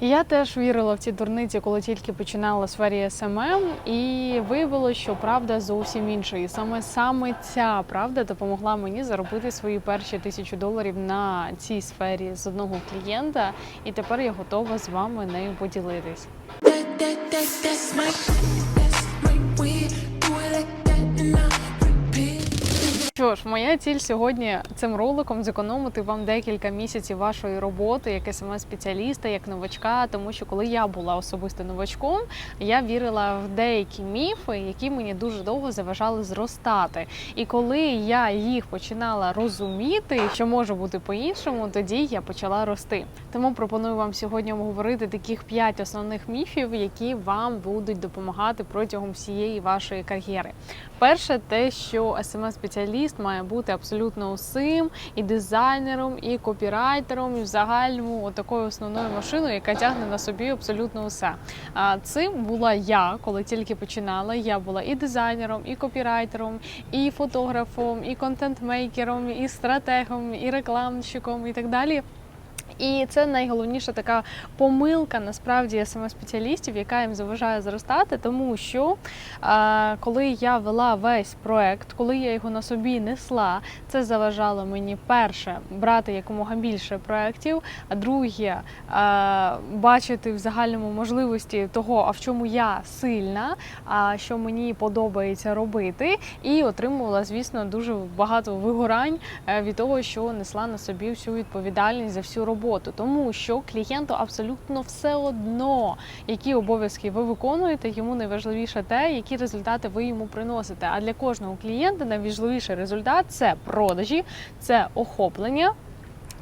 Я теж вірила в ці дурниці, коли тільки починала сфері СММ, і виявилося, що правда зовсім інша. І саме саме ця правда допомогла мені заробити свої перші тисячу доларів на цій сфері з одного клієнта. І тепер я готова з вами нею поділитись. Що ж, моя ціль сьогодні цим роликом зекономити вам декілька місяців вашої роботи як sms спеціаліста як новачка. Тому що коли я була особисто новачком, я вірила в деякі міфи, які мені дуже довго заважали зростати. І коли я їх починала розуміти, що може бути по-іншому, тоді я почала рости. Тому пропоную вам сьогодні обговорити таких п'ять основних міфів, які вам будуть допомагати протягом всієї вашої кар'єри. Перше, те, що sms спеціаліст має бути абсолютно усім, і дизайнером, і копірайтером, і в загальному такою основною машиною, яка тягне на собі абсолютно усе. А цим була я, коли тільки починала. Я була і дизайнером, і копірайтером, і фотографом, і контент-мейкером, і стратегом, і рекламщиком, і так далі. І це найголовніша така помилка насправді sms спеціалістів, яка їм заважає зростати, тому що коли я вела весь проект, коли я його на собі несла, це заважало мені перше брати якомога більше проєктів, а друге бачити в загальному можливості того, а в чому я сильна, а що мені подобається робити, і отримувала, звісно, дуже багато вигорань е, від того, що несла на собі всю відповідальність за всю роботу, тому що клієнту абсолютно все одно, які обов'язки ви виконуєте, йому найважливіше те, які результати ви йому приносите. А для кожного клієнта найважливіший результат це продажі, це охоплення.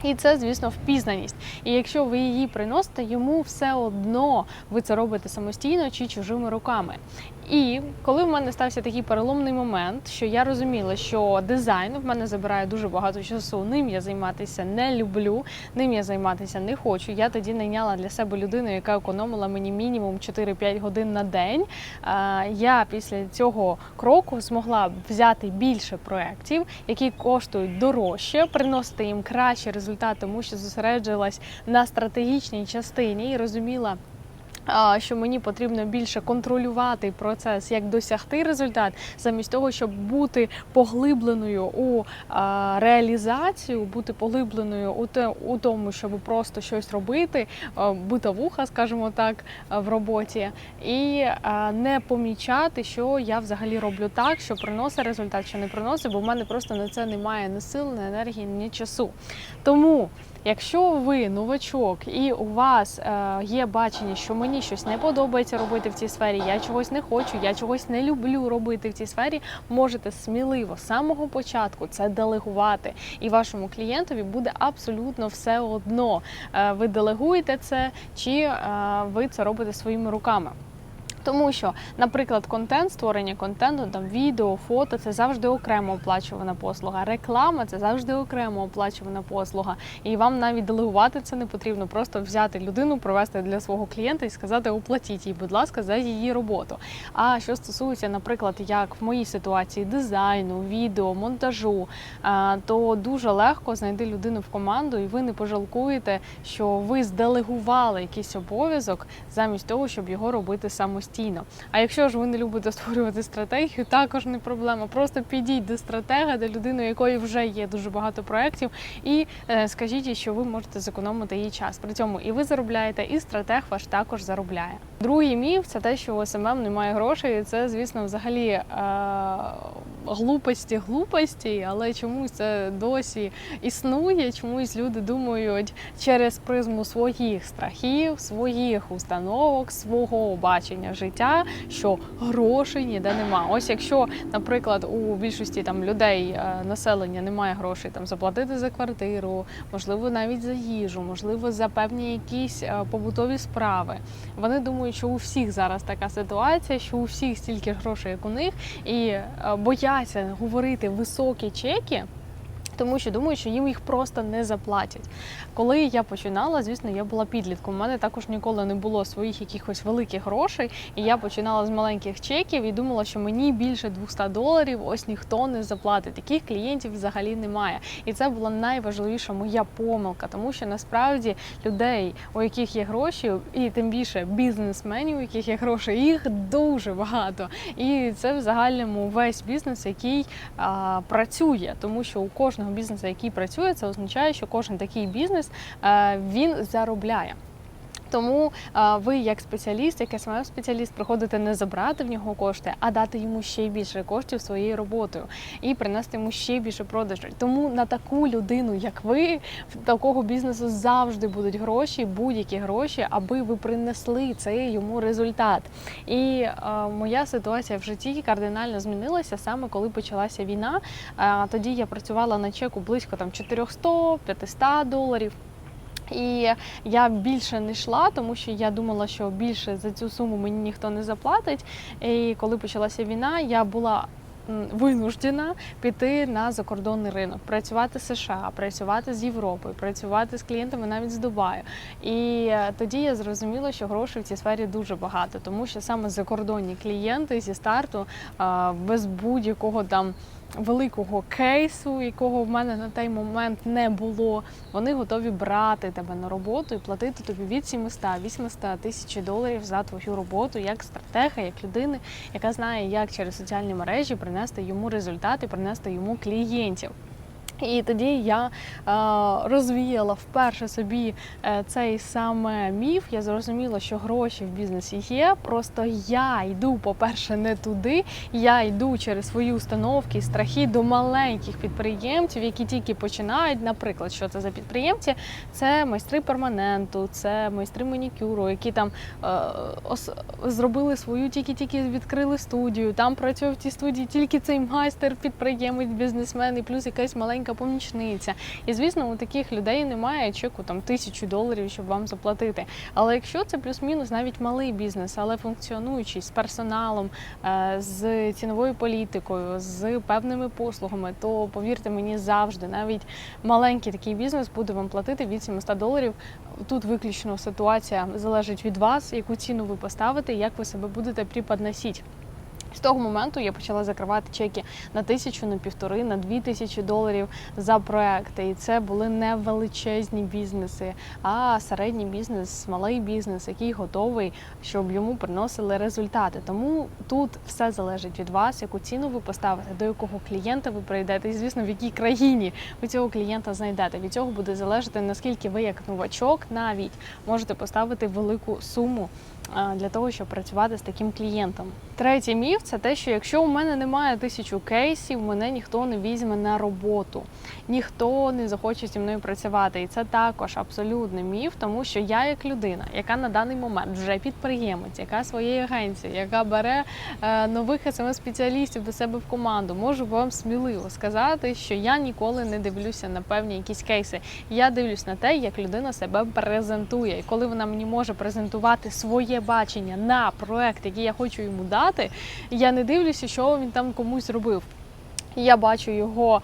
І це, звісно, впізнаність. І якщо ви її приносите, йому все одно ви це робите самостійно чи чужими руками. І коли в мене стався такий переломний момент, що я розуміла, що дизайн в мене забирає дуже багато часу, ним я займатися не люблю, ним я займатися не хочу. Я тоді найняла для себе людину, яка економила мені мінімум 4-5 годин на день. Я після цього кроку змогла взяти більше проєктів, які коштують дорожче, приносити їм кращі результати, тому що зосереджувалась на стратегічній частині і розуміла що мені потрібно більше контролювати процес, як досягти результат, замість того, щоб бути поглибленою у реалізацію, бути поглибленою у те, у тому, щоб просто щось робити, а, битовуха, скажімо так, в роботі, і не помічати, що я взагалі роблю так, що приносить результат, що не приносить, бо в мене просто на це немає ні сил, ні енергії, ні часу. Тому. Якщо ви новачок і у вас е, є бачення, що мені щось не подобається робити в цій сфері, я чогось не хочу, я чогось не люблю робити в цій сфері, можете сміливо з самого початку це делегувати, і вашому клієнтові буде абсолютно все одно. е, ви делегуєте це чи е, ви це робите своїми руками. Тому що, наприклад, контент, створення контенту, там відео, фото це завжди окремо оплачувана послуга. Реклама це завжди окремо оплачувана послуга. І вам навіть делегувати це не потрібно. Просто взяти людину, провести для свого клієнта і сказати, оплатіть їй, будь ласка, за її роботу. А що стосується, наприклад, як в моїй ситуації дизайну, відео, монтажу, то дуже легко знайти людину в команду, і ви не пожалкуєте, що ви зделегували якийсь обов'язок замість того, щоб його робити самостійно. А якщо ж ви не любите створювати стратегію, також не проблема. Просто підіть до стратега, до людини, у якої вже є дуже багато проєктів, і е, скажіть, їй, що ви можете зекономити її час. При цьому і ви заробляєте, і стратег ваш також заробляє. Другий міф це те, що у СММ немає грошей. І це, звісно, взагалі е, глупості, глупості, але чомусь це досі існує. Чомусь люди думають через призму своїх страхів, своїх установок, свого бачення життя, що грошей ніде нема. Ось якщо, наприклад, у більшості там людей е, населення немає грошей там заплатити за квартиру, можливо, навіть за їжу, можливо, за певні якісь е, побутові справи. Вони думають, що у всіх зараз така ситуація, що у всіх стільки грошей, як у них, і е, бояться говорити високі чеки. Тому що думаю, що їм їх просто не заплатять. Коли я починала, звісно, я була підлітком. У мене також ніколи не було своїх якихось великих грошей. І я починала з маленьких чеків і думала, що мені більше 200 доларів ось ніхто не заплатить. Таких клієнтів взагалі немає. І це була найважливіша моя помилка, тому що насправді людей, у яких є гроші, і тим більше бізнесменів, у яких є гроші, їх дуже багато. І це в загальному весь бізнес, який а, працює, тому що у кожного бізнесу, який працює, це означає, що кожен такий бізнес він заробляє. Тому ви, як спеціаліст, як смм спеціаліст, приходите не забрати в нього кошти, а дати йому ще більше коштів своєю роботою і принести йому ще більше продажів. Тому на таку людину, як ви, в такого бізнесу завжди будуть гроші, будь-які гроші, аби ви принесли цей йому результат. І а, моя ситуація в житті кардинально змінилася саме коли почалася війна. А, тоді я працювала на чеку близько там 400-500 доларів. І я більше не йшла, тому що я думала, що більше за цю суму мені ніхто не заплатить. І коли почалася війна, я була винуждена піти на закордонний ринок, працювати з США, працювати з Європою, працювати з клієнтами навіть з Дубаю. І е, тоді я зрозуміла, що грошей в цій сфері дуже багато, тому що саме закордонні клієнти зі старту без будь-якого там. Великого кейсу, якого в мене на той момент не було, вони готові брати тебе на роботу і платити тобі від 700-800 тисяч доларів за твою роботу як стратега, як людини, яка знає, як через соціальні мережі принести йому результати, принести йому клієнтів. І тоді я е, розвіяла вперше собі е, цей саме міф. Я зрозуміла, що гроші в бізнесі є. Просто я йду, по-перше, не туди. Я йду через свої установки і страхи до маленьких підприємців, які тільки починають. Наприклад, що це за підприємці? Це майстри перманенту, це майстри манікюру, які там е, зробили свою, тільки-тільки відкрили студію. Там працює в тій студії тільки цей майстер, підприємець, бізнесмен і плюс якась маленька помічниця. І звісно, у таких людей немає чеку там тисячу доларів, щоб вам заплатити. Але якщо це плюс-мінус навіть малий бізнес, але функціонуючий з персоналом, е, з ціновою політикою, з певними послугами, то повірте мені завжди, навіть маленький такий бізнес буде вам платити від 700 доларів. Тут виключно ситуація залежить від вас, яку ціну ви поставите, як ви себе будете преподносити. З того моменту я почала закривати чеки на тисячу, на півтори, на дві тисячі доларів за проекти. І це були не величезні бізнеси, а середній бізнес, малий бізнес, який готовий, щоб йому приносили результати. Тому тут все залежить від вас, яку ціну ви поставите, до якого клієнта ви прийдете, і звісно, в якій країні ви цього клієнта знайдете. Від цього буде залежати наскільки ви, як новачок, навіть можете поставити велику суму для того, щоб працювати з таким клієнтом. Третій міф це те, що якщо у мене немає тисячу кейсів, мене ніхто не візьме на роботу, ніхто не захоче зі мною працювати. І це також абсолютний міф, тому що я, як людина, яка на даний момент вже підприємець, яка своєї агенції, яка бере е, нових СМС-спеціалістів до себе в команду, можу вам сміливо сказати, що я ніколи не дивлюся на певні якісь кейси. Я дивлюсь на те, як людина себе презентує. І коли вона мені може презентувати своє бачення на проект, який я хочу йому дати, я не дивлюся, що він там комусь робив. Я бачу його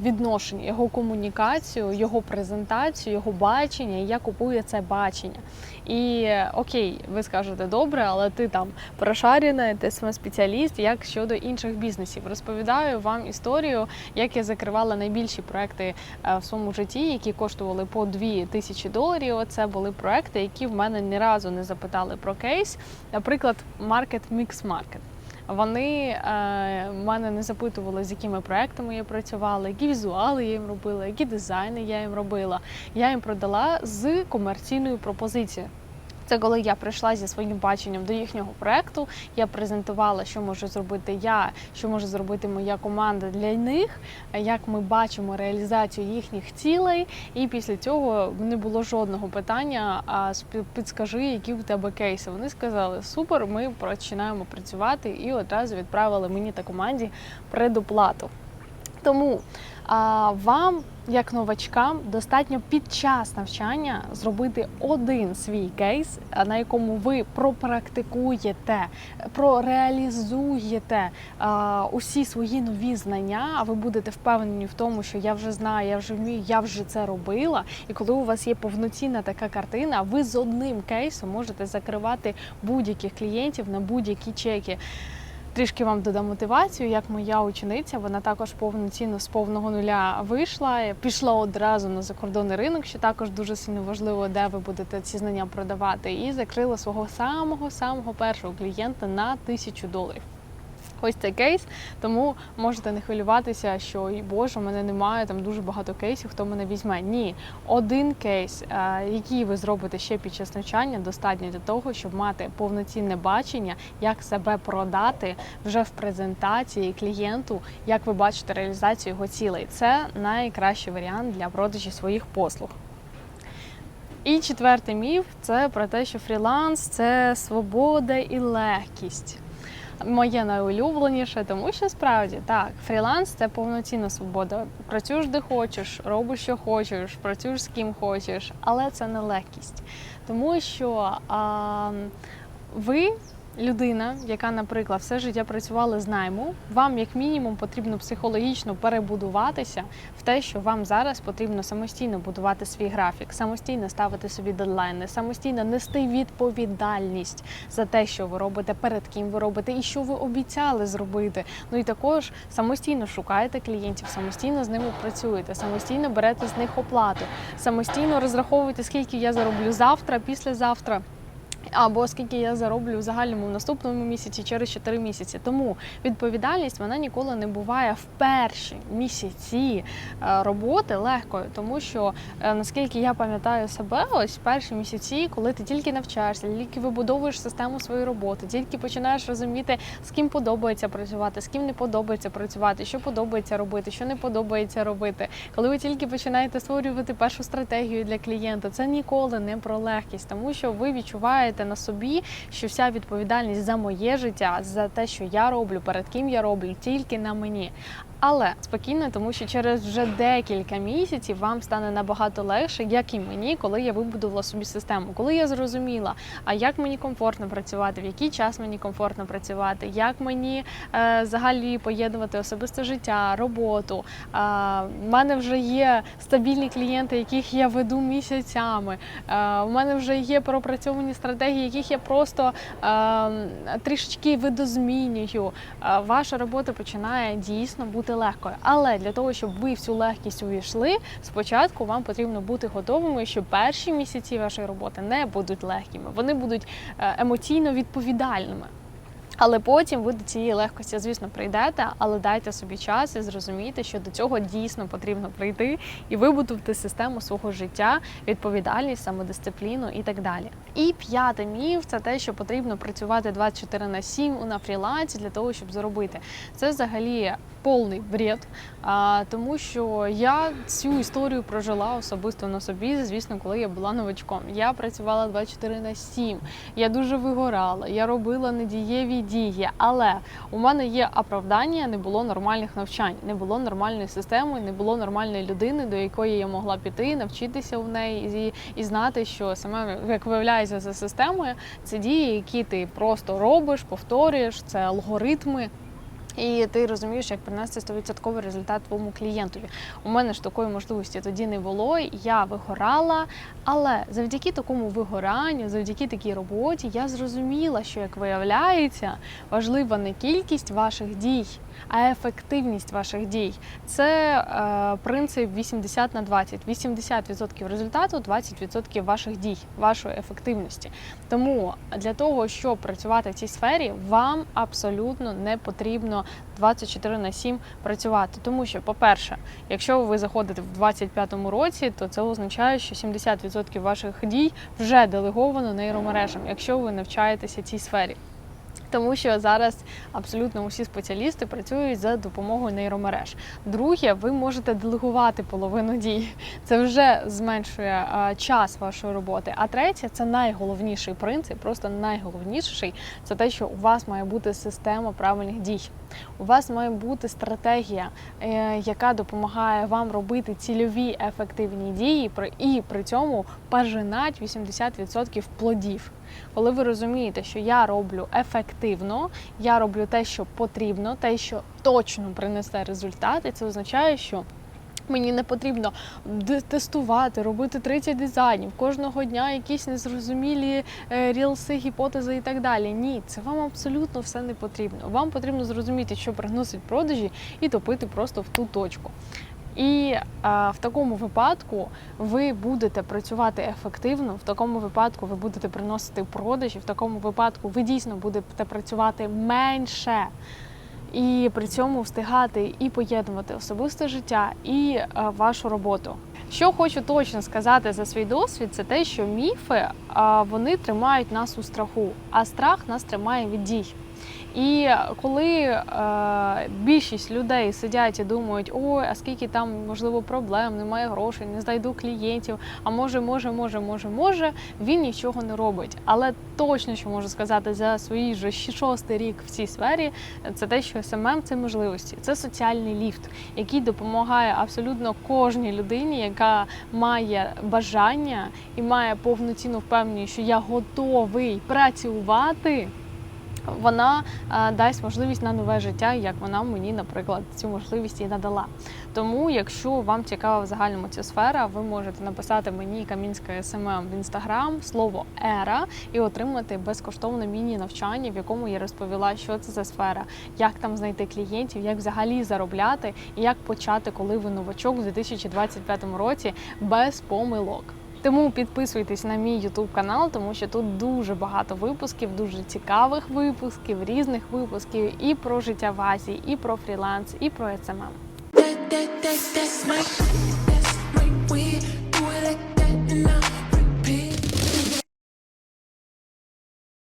відношення, його комунікацію, його презентацію, його бачення. і Я купую це бачення. І окей, ви скажете добре, але ти там прошарена, ти саме спеціаліст. Як щодо інших бізнесів, розповідаю вам історію, як я закривала найбільші проекти е, в своєму житті, які коштували по 2 тисячі доларів. Це були проекти, які в мене ні разу не запитали про кейс. Наприклад, маркет Mix Market. Вони е, мене не запитували, з якими проектами я працювала, які візуали я їм робила, які дизайни я їм робила. Я їм продала з комерційною пропозицією. Це коли я прийшла зі своїм баченням до їхнього проекту. Я презентувала, що можу зробити я, що може зробити моя команда для них, як ми бачимо реалізацію їхніх цілей. І після цього не було жодного питання. А підскажи, які в тебе кейси. Вони сказали: супер, ми починаємо працювати і одразу відправили мені та команді предоплату. Тому а, вам як новачкам достатньо під час навчання зробити один свій кейс, на якому ви пропрактикуєте, прореалізуєте а, усі свої нові знання. А ви будете впевнені в тому, що я вже знаю, я вже вмію, я вже це робила. І коли у вас є повноцінна така картина, ви з одним кейсом можете закривати будь-яких клієнтів на будь-які чеки. Трішки вам додам мотивацію, як моя учениця. Вона також повноцінно з повного нуля вийшла, пішла одразу на закордонний ринок, що також дуже сильно важливо, де ви будете ці знання продавати, і закрила свого самого самого першого клієнта на тисячу доларів. Ось цей кейс, тому можете не хвилюватися, що «Ой, Боже, у мене немає там дуже багато кейсів, хто мене візьме. Ні, один кейс, е, який ви зробите ще під час навчання, достатньо для того, щоб мати повноцінне бачення, як себе продати вже в презентації клієнту, як ви бачите реалізацію його цілей. Це найкращий варіант для продажі своїх послуг. І четвертий міф це про те, що фріланс це свобода і легкість. Моє найулюбленіше, тому що справді так, фріланс це повноцінна свобода. Працюєш де хочеш, робиш, що хочеш, працюєш з ким хочеш, але це не легкість. Тому що а, ви людина, яка, наприклад, все життя працювала з найму, вам як мінімум потрібно психологічно перебудуватися в те, що вам зараз потрібно самостійно будувати свій графік, самостійно ставити собі дедлайни, самостійно нести відповідальність за те, що ви робите, перед ким ви робите і що ви обіцяли зробити. Ну і також самостійно шукаєте клієнтів, самостійно з ними працюєте, самостійно берете з них оплату, самостійно розраховуєте, скільки я зароблю завтра, післязавтра. Або скільки я зароблю в загальному в наступному місяці через 4 місяці. Тому відповідальність вона ніколи не буває в перші місяці е, роботи легкою, тому що е, наскільки я пам'ятаю себе, ось перші місяці, коли ти тільки навчаєшся, тільки вибудовуєш систему своєї роботи, тільки починаєш розуміти, з ким подобається працювати, з ким не подобається працювати, що подобається робити, що не подобається робити. Коли ви тільки починаєте створювати першу стратегію для клієнта, це ніколи не про легкість, тому що ви відчуваєте на собі, що вся відповідальність за моє життя, за те, що я роблю, перед ким я роблю, тільки на мені. Але спокійно, тому що через вже декілька місяців вам стане набагато легше, як і мені, коли я вибудувала собі систему, коли я зрозуміла, а як мені комфортно працювати, в який час мені комфортно працювати, як мені е, взагалі поєднувати особисте життя, роботу. Е, в мене вже є стабільні клієнти, яких я веду місяцями. Е, у мене вже є пропрацьовані стратегії, яких я просто е, трішечки видозмінюю. Е, ваша робота починає дійсно бути легкою. Але для того, щоб ви в цю легкість увійшли, спочатку вам потрібно бути готовими, що перші місяці вашої роботи не будуть легкими, вони будуть е, емоційно відповідальними. Але потім ви до цієї легкості, звісно, прийдете, але дайте собі час і зрозумійте, що до цього дійсно потрібно прийти і вибудувати систему свого життя, відповідальність, самодисципліну і так далі. І п'ятий міф це те, що потрібно працювати 24 на 7 на фрілансі для того, щоб заробити. Це взагалі повний бред, а, тому що я цю історію прожила особисто на собі, звісно, коли я була новачком. Я працювала 24 на 7, я дуже вигорала, я робила недієві дії, але у мене є оправдання, не було нормальних навчань, не було нормальної системи, не було нормальної людини, до якої я могла піти, навчитися в неї і, знати, що саме як виявляється за системою, це дії, які ти просто робиш, повторюєш, це алгоритми. І ти розумієш, як принести 100% результат твоєму клієнтові. У мене ж такої можливості тоді не було. Я вигорала, але завдяки такому вигоранню, завдяки такій роботі, я зрозуміла, що як виявляється, важлива не кількість ваших дій, а ефективність ваших дій. Це е, принцип 80 на 20. 80% результату, 20% ваших дій, вашої ефективності. Тому для того, щоб працювати в цій сфері, вам абсолютно не потрібно 24 на 7 працювати. Тому що, по-перше, якщо ви заходите в 25-му році, то це означає, що 70% ваших дій вже делеговано нейромережам, якщо ви навчаєтеся цій сфері. Тому що зараз абсолютно усі спеціалісти працюють за допомогою нейромереж. Друге, ви можете делегувати половину дій. Це вже зменшує а, час вашої роботи. А третє, це найголовніший принцип, просто найголовніший це те, що у вас має бути система правильних дій. У вас має бути стратегія, е, яка допомагає вам робити цільові ефективні дії і при цьому пожинати 80% плодів. Коли ви розумієте, що я роблю ефективно, я роблю те, що потрібно, те, що точно принесе результат, і це означає, що Мені не потрібно тестувати, робити 30 дизайнів, кожного дня якісь незрозумілі е, рілси, гіпотези і так далі. Ні, це вам абсолютно все не потрібно. Вам потрібно зрозуміти, що приносить продажі, і топити просто в ту точку. І а, в такому випадку ви будете працювати ефективно, в такому випадку ви будете приносити продажі, в такому випадку ви дійсно будете працювати менше і при цьому встигати і поєднувати особисте життя і е, вашу роботу. Що хочу точно сказати за свій досвід, це те, що міфи а, вони тримають нас у страху, а страх нас тримає від дій. І коли е, більшість людей сидять і думають, ой, а скільки там можливо проблем, немає грошей, не знайду клієнтів, а може, може, може, може, може, він нічого не робить. Але точно, що можу сказати за свій же шостий рік в цій сфері, це те, що СММ це можливості, це соціальний ліфт, який допомагає абсолютно кожній людині, яка має бажання і має повноцінну впевненість, що я готовий працювати. Вона е, дасть можливість на нове життя, як вона мені, наприклад, цю можливість і надала. Тому, якщо вам цікава в загальному ця сфера, ви можете написати мені Камінська СММ в інстаграм слово ера і отримати безкоштовне міні-навчання, в якому я розповіла, що це за сфера, як там знайти клієнтів, як взагалі заробляти і як почати, коли ви новачок у 2025 році без помилок. Тому підписуйтесь на мій YouTube канал, тому що тут дуже багато випусків, дуже цікавих випусків, різних випусків і про життя в Азії, і про фріланс, і про СММ.